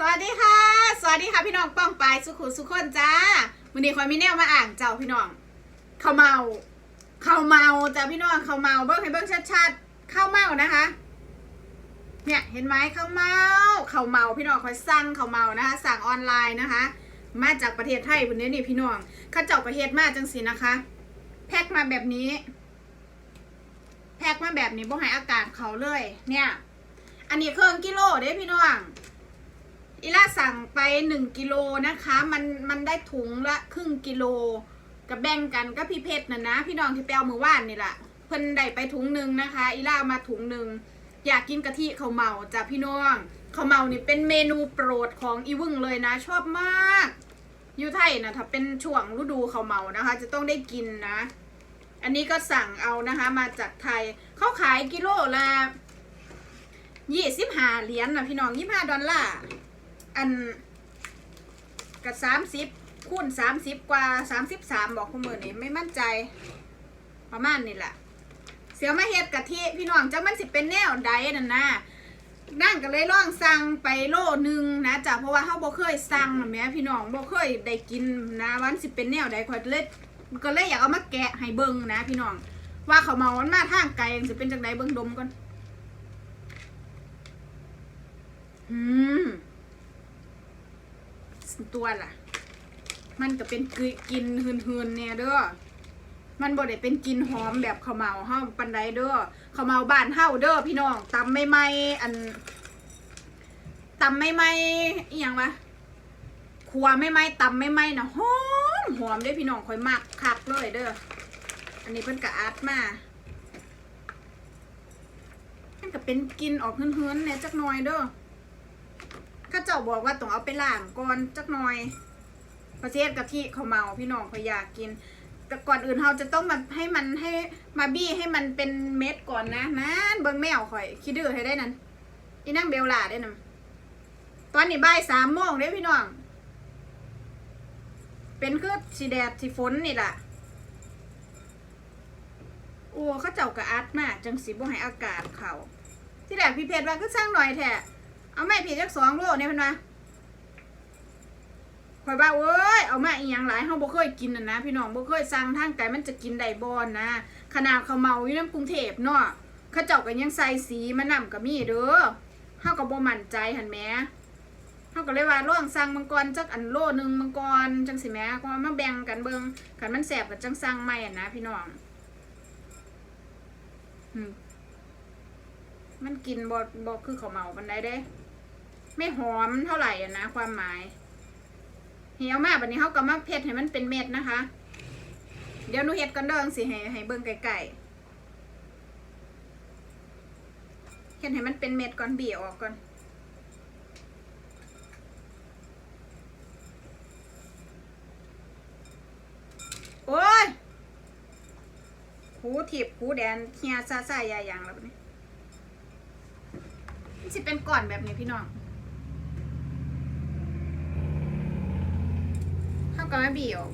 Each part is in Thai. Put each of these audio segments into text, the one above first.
สวัสดีค่ะ สวัสดีค่ะพี่น้องป้องปายสุขุสุขคนจ้าวันนี้คอยมีแนวมาอ่างเจ้าพี่น้องข้าวเมาข้าวเมาจ้าพี่น้องข้าวเมาเบิ้งให้เบิ้งชัดๆข้าวเมานะคะ เนี่ยเห็นไหมข้าวเมาข้าวเมาพี่น้องคอยสั่งข้าวเมานะคะ สั่งออนไลน์นะคะ มาจากประเทศไทยวันนี้นี่พี่น้องข้าเจ้าประเทศมาจังสินะคะ แพ็คมาแบบนี้ แพ็คมาแบบนี้บ่ให้อากาศเขาเลย เนี่ย อันนี้เครื่องกิโลเด้พี่น้อง อีล่าสั่งไปหนึ่งกิโลนะคะ มันมันได้ถุงละครึ่งกิโลกับแบ่งกันก็พี่เพชรน่ะนะ พี่น้องที่ไปเอามือว่านนี่แหละเพิ่นได้ไปถุงหนึ่งนะคะ อีล่ามาถุงหนึ่งอยากกินกะทิข้าเมาจ้ะพี่น้องข้าเมานี่เป็นเมนูโปรดของอีวึ่งเลยนะ ชอบมากอยู่ไทยนะถ้าเป็นช่วงฤดูข้าเมานะคะ จะต้องได้กินนะ อันนี้ก็สั่งเอานะคะ มาจากไทยเขาขายกิโลละยี่สิบห้าเหรียญนะพี่น้องยี่ห้าดอลลาร์ อันกับสามสิบคูณสามสิบกว่าสามสิบสามบอกคุณมือนี่ไม่มั่นใจ ประมาณนี่แหละเสียวมาเฮ็ดกะทิพี่น้องจังมันสิเป็นแนวใดนั่นนะนั่งก็เลยล่องสั่งไปโลนึงนะจ้ะเพราะว่าเฮาบ่เคยสั่งนะแม่พี่น้องบ่เคยได้กินนะวันสิเป็นแนวใดข่อยเลยก็เลยอยากเอามาแกะให้เบิ่งนะพี่น้อง ว่าเขาเมามันมาทางไกลสิเป็นจังไดเบิ่งดมก่อนอืม ตัวล่ะ มันก็เป็นกกินหืนๆเนี่ยเด้อมันบ่ได้เป็นกลินหอมแบบข้าวเมาเฮาปันใดเด้อข้าวเมาบ้านเฮาเด้อพี่น้องตำไม่ไหมอันตำไม่ไหมอีหยังวะครัวไม่ไหมตำไม่ไหมนะหอมหอมเด้อพี่น้องค่อยมักคักเลยเด้ออันนี้เพิ่นก็อัดมามันก็เป็นกลินออกหืนๆเนี่ยจักหน่อยเด้อ ข้าเจ้าบอกว่าต้องเอาไปล้างก่อนจักหน่อยประเทศกะทิเขาเมาพี่น้องเขาอยากกิน แต่ก่อนอื่นเราจะต้องมาให้มันให้มาบี้ให้มันเป็นเม็ดก่อนนะนั่นเบิ่งแมวข่อย คิดดื้อให้ได้นั่นอีนั่งเบลล่าได้นั่นตอนนี้บ่ายสามโมงเด้พี่น้อง เป็นคือสีแดดสีฝนนี่แหละโอ้เขาเจ้ากระอัดมากจังสีบ่ให้อากาศเขา ที่แรกพี่เพชรว่าก็สร้างหน่อยแท้ เอาไม่ผิดจักสองโลเนี่ยเพิ่นว่าข่อยว่าเอ้ยเอามาอีหยังหลายเฮาบ่เคยกินน่ะนะ พี่น้องบ่เคยสั่งทางไกลมันจะกินได้บ่นะขนาดเขาเมาอยู่ในกรุงเทพเนาะเขาเจ้าก็ยังใส่สีมานำก็มีเด้อเฮาก็บ่มั่นใจหั่นแหมเฮาก็เลยว่าลองสั่งมังกรจักอันโลนึงมังกรจังสิแหมก็มาแบ่งกันเบิ่งคันมันแซ่บก็จังสั่งใหม่อะนะ พี่น้องมันกินบ่บ่คือข้าเมาปานใดเด้ ไม่หอมเท่าไหร่นะ ความหมาย เหี่ยวมากแบบนี้เขาก็มาเผ็ดให้มันเป็นเม็ดนะคะ เดี๋ยวหนูเฮ็ดกันเด้อสิให้ให้เบิ่งไก่ๆเฮ็ดให้มันเป็นเม็ดก่อนเบี่ยออกก่อน โอ้ยหูถีบหูแดนเฮียซาซายาอย่างแล้วบัดนี้มันสิเป็นก่อนแบบนี้พี่น้อง เข้ากับแม่บีออก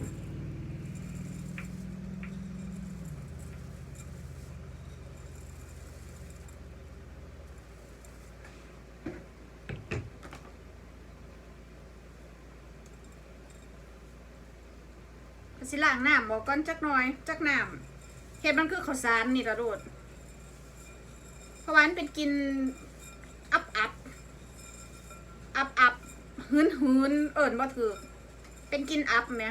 ก็สิล้างน้ำบอกก่อนจักน่อยจักน้ำเห็ดมันคือข้าวสารนี่ละโดดเพราะว่ามันเป็นกินอับอับอับอับหืนหืนเอิญบ่ถือ เป็นกินอับไหม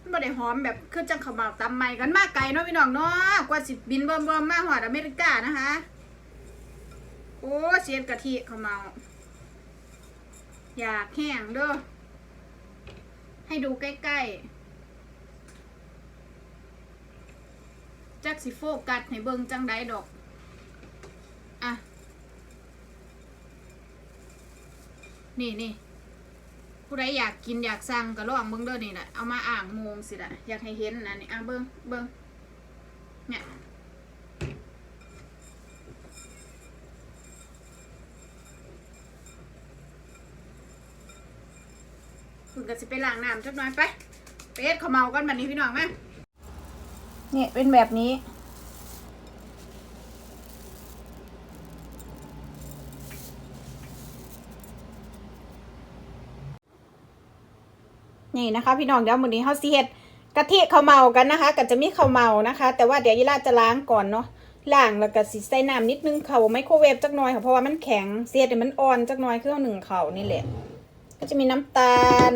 มันบ่ได้หอมแบบคือจังเขาวเมาตำใหม่กันมากไกลเนาะพี่น้องเนาะกว่าสิบินเบิ่มเบิ่มมาหอดอเมริกานะคะ โอ้เสียนกะทิเขาวเมาอยากแห้งเด้อให้ดูใกล้ๆจักสิโฟกัสให้เบิ่งจังไดดอกอะนี่นี่ ผู้ใดอยากกินอยากสั่งก็ลองเบิ้งเด้อนี่แหละเอามาอ่างโมงสิละอยากให้เห็นนะนี่อะเบิ้งเบิ้งเนี่ยคุณก็สิไปล้างน้ำจักหน่อยไปไปเอ็ดข้าวเมากันบัดนี้พี่น้องไหมเนี่ยเป็นแบบนี้ นี่นะคะพี่น้องเดี๋ยวมื้อนี้เฮาสิเฮ็ดกะทิข้าวเมากันนะคะ ก็จะมีข้าวเมานะคะ แต่ว่าเดี๋ยวยีราจะล้างก่อนเนาะล้างแล้วก็สิใส่น้ำนิดนึงเข้าไมโครเวฟจักหน่อยค่ะเพราะว่ามันแข็งเสียดมันอ่อนจักหน่อยคือเอาหนึ่งเขานี่แหละ ก็จะมีน้ำตาล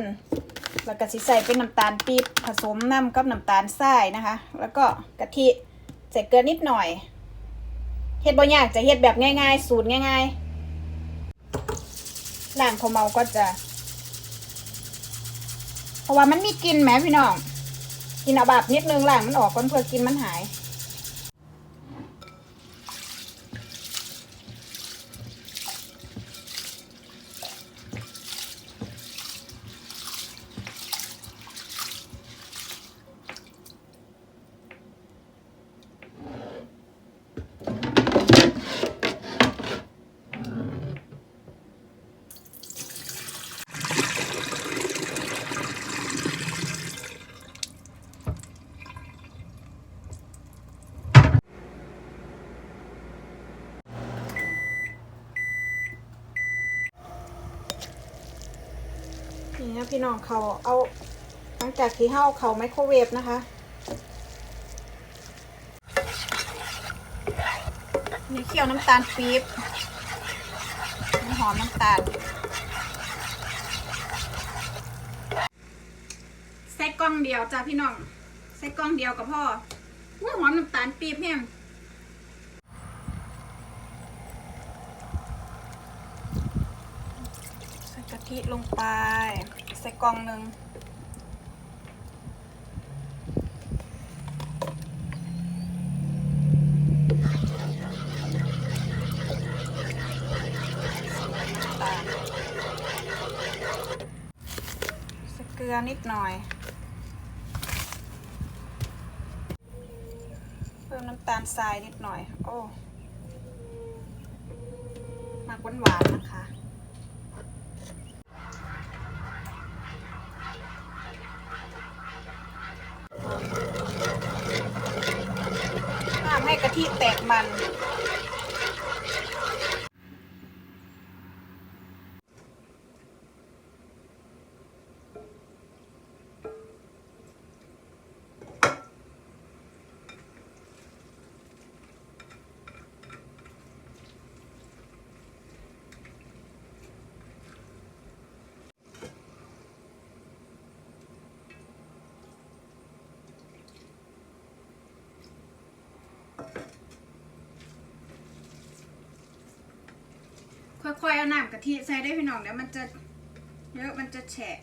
แล้วก็สิใส่เป็นน้ำตาลปี๊บผสมน้ำกับน้ำตาลทรายนะคะ แล้วก็กะทิใส่เกลือนิดหน่อยเฮ็ดบ่ยากจะเฮ็ดแบบง่ายๆ สูตรง่ายๆล้างข้าวเมาก็จะ เพราะว่ามันมีกลิ่นแหมพี่น้องกินเอาแบบนิดนึงล้างมันออกก่อนเพื่อกินมันหาย นะพี่น้องเขาเอาหลังจากที่เฮาเขาไมโครเวฟนะคะนี่เคี่ยวน้ำตาลปี๊บน้ำหอมน้ำตาล ใส่กล้องเดียวจ้าพี่น้อง ใส่กล้องเดียวกับพ่อว้าหอมน้ำตาลปี๊บแห้งใส่กะทิลงไป ส่กล่องหนึ่งใส่เกลือนิดหน่อย เพิ่มน้ำตาลทรายนิดหน่อย โอ้ มากหวานๆนะคะ ห้ามให้กะ ที่แตกมัน ค่อยเอาน้ำกะทิใส่ได้พี่น้องเดี๋ยวมันจะเยอะมันจะแฉะ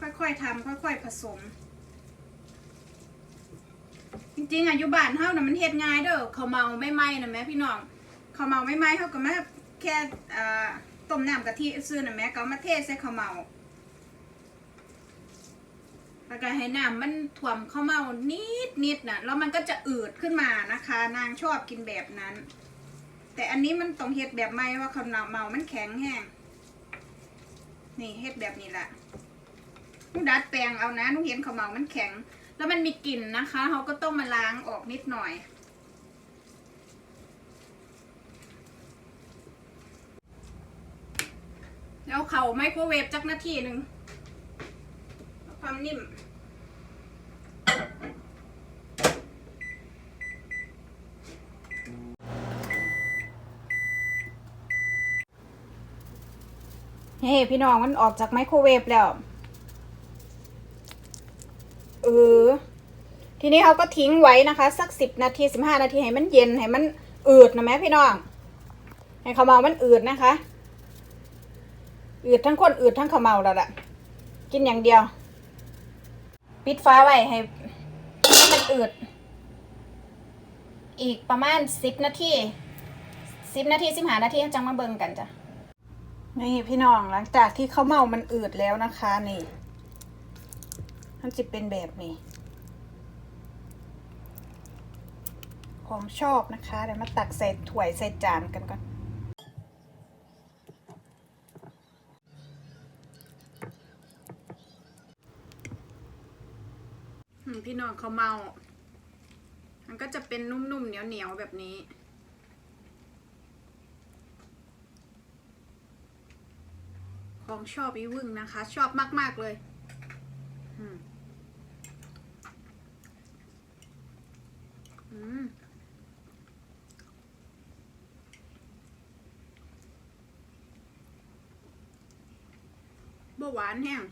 ค่อยๆทำค่อยๆผสม จริงๆอะอยู่บ้านเฮาน่ะมันเฮ็ดง่ายเด้อเขาวเมาไม่ไหม้นะแม่พี่น้องเขาวเมาไม่ไหม้เฮาก็มาแค่ต้มน้ำกะทิซื่อน่ะแม่ก็เอามาเทใส่ข้าวเมาแล้วก็ให้น้ำมันถ่วมข้าวเมานิดนิดๆน่ะแล้วมันก็จะอืดขึ้นมานะคะ นางชอบกินแบบนั้น แต่อันนี้มันต้องเฮ็ดแบบไม่ว่าเขาเมามันแข็งแห้งนี่เฮ็ดแบบนี้แหละนุดัดแปลงเอานะนุเห็นเขาเมามันแข็ง แล้วมันมีกลิ่นนะคะเขาก็ต้องมาล้างออกนิดหน่อยแล้วเขาไมโครเวฟจักนาทีหนึ่งความนิ่ม เฮ้พี่น้องมันออกจากไมโครเวฟแล้ว เออ ทีนี้เขาก็ทิ้งไว้นะคะ สักสิบนาทีสิบห้านาทีให้มันเย็นให้มันอืดนะแม่พี่น้อง ให้ข้าเมามันอืดนะคะ อืดทั้งคนอืดทั้งข้าเมาแล้วล่ะ กินอย่างเดียว ปิดฟ้าไว้ให้ให้มันอืด อีกประมาณสิบนาทีสิบนาทีสิบห้านาทีจังมาเบิ่งกันจ้ะ นี่พี่น้องหลังจากที่ข้าวเมามันอืดแล้วนะคะนี่มันจะเป็นแบบนี้ของชอบนะคะเดี๋ยวมาตักใส่ถ้วยใส่จานกันก่อนพี่น้องเขาเมา มันก็จะเป็นนุ่มๆเหนียวๆแบบนี้ องชอบอีวึ่งนะคะ ชอบมาก ๆ เลยอืมบ่หวานแห้ง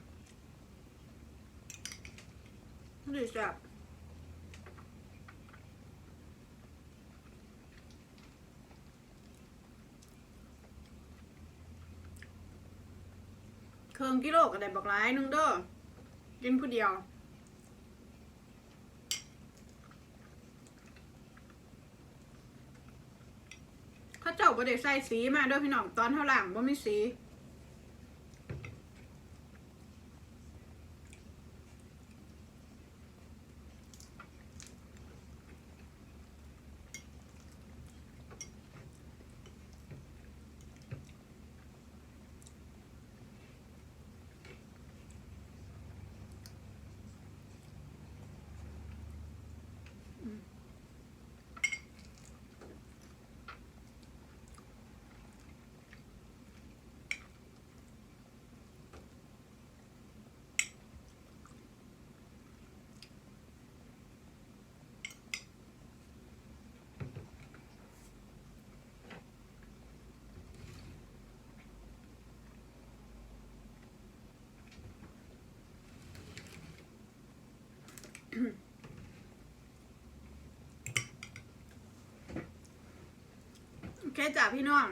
ดีจับ เครื่องกิโลก็ได้บอกหลายนึงเด้อกินผู้เดียวเขาเจ้าบ่ได้ใส่สีมาด้วยพี่น้องตอนเท่าหลังบ่มีสี โอเคจ้ะพี่น้อง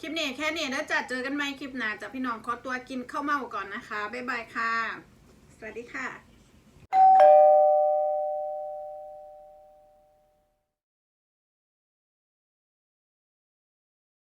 คลิปนี้แค่นี้แล้วจะเจอกันใหม่คลิปหน้าจ้ะพี่น้องขอตัวกินข้าวเมาก่อนนะคะ บ๊ายบายค่ะ สวัสดีค่ะ